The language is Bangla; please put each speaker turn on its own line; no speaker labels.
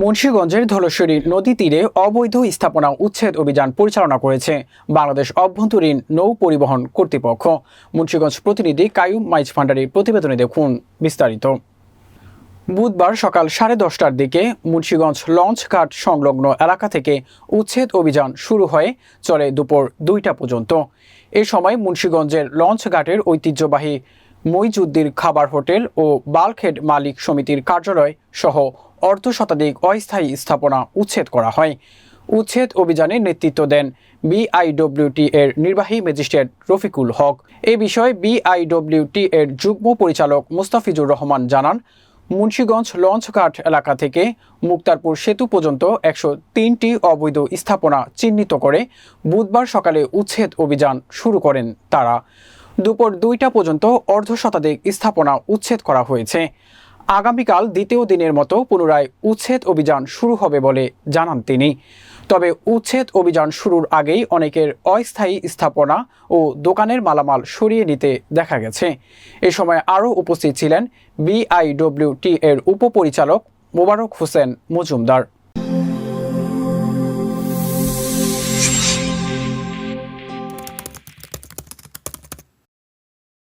মুন্সীগঞ্জের ধলেশ্বরী নদী তীরে অবৈধ স্থাপনা উচ্ছেদ অভিযান পরিচালনা করেছে বাংলাদেশ অভ্যন্তরীণ নৌ পরিবহন কর্তৃপক্ষ। মুন্সীগঞ্জ প্রতিনিধি কায়ুম মাইজ ভান্ডারির প্রতিবেদনে দেখুন বিস্তারিত। বুধবার সকাল সাড়ে দশটার দিকে মুন্সীগঞ্জ লঞ্চ ঘাট সংলগ্ন এলাকা থেকে উচ্ছেদ অভিযান শুরু হয়ে চলে দুপুর দুইটা পর্যন্ত। এ সময় মুন্সীগঞ্জের লঞ্চ ঘাটের ঐতিহ্যবাহী মইজুদ্দির খাবার হোটেল ও বাল্কহেড মালিক সমিতির কার্যালয় সহ অর্ধ শতাধিক অস্থায়ী স্থাপনা উচ্ছেদ করা হয়। উচ্ছেদ অভিযানে নেতৃত্ব দেন বিআইডব্লিউটি এর নির্বাহী ম্যাজিস্ট্রেট রফিকুল হক। এ বিষয়ে বিআইডব্লিউটি এর যুগ্ম পরিচালক মুস্তাফিজুর রহমান জানান, মুন্সীগঞ্জ লঞ্চঘাট এলাকা থেকে মুক্তারপুর সেতু পর্যন্ত একশো তিনটি অবৈধ স্থাপনা চিহ্নিত করে বুধবার সকালে উচ্ছেদ অভিযান শুরু করেন তারা। দুপুর দুইটা পর্যন্ত অর্ধ শতাধিক স্থাপনা উচ্ছেদ করা হয়েছে। আগামীকাল দ্বিতীয় দিনের মতো পুনরায় উচ্ছেদ অভিযান শুরু হবে বলে জানান তিনি। তবে উচ্ছেদ অভিযান শুরুর আগেই অনেকের অস্থায়ী স্থাপনা ও দোকানের মালামাল সরিয়ে নিতে দেখা গেছে। এ সময় আরও উপস্থিত ছিলেন বিআইডব্লিউটি এর উপপরিচালক মোবারক হোসেন মজুমদার।